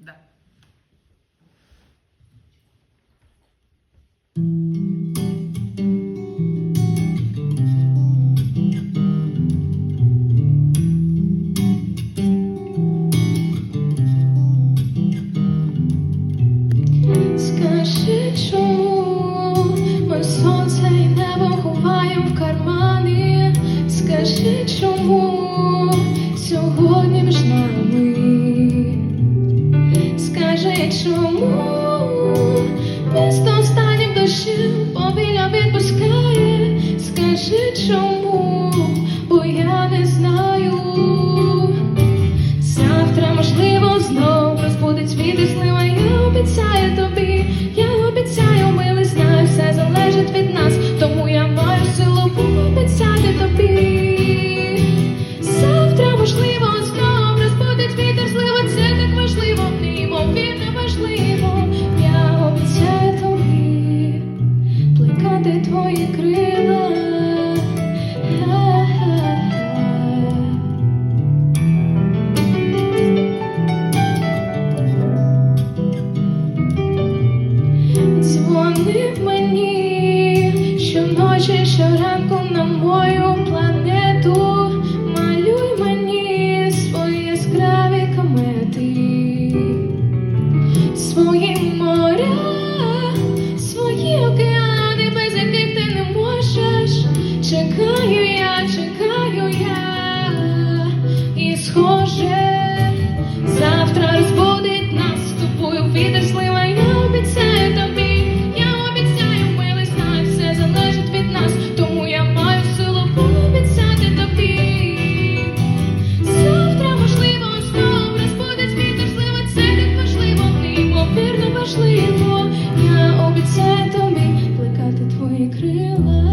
Да. Скажи, чому ми сонце і небо ховаємо в кармани? Скажи, чому Скажи чому, бо я не знаю. Завтра, можливо, знову розбудить світ і слива, я обіцяю тобі, я обіцяю, милий, знаю, все залежить від нас, тому я маю силу обіцяю. ти мені, щоночі, щоранку на мою планету, малюй мені свої яскраві комети, свої моря, свої океани, без яких ти не можеш. Чекаю я, чекаю я і схоже. можливо, я обіцяю тобі плекати твої крила,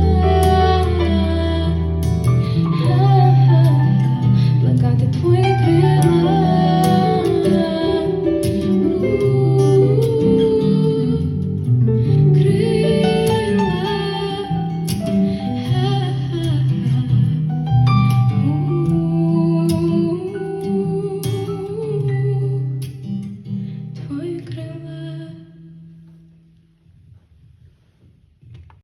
плекати твої крила, крила, твої крила.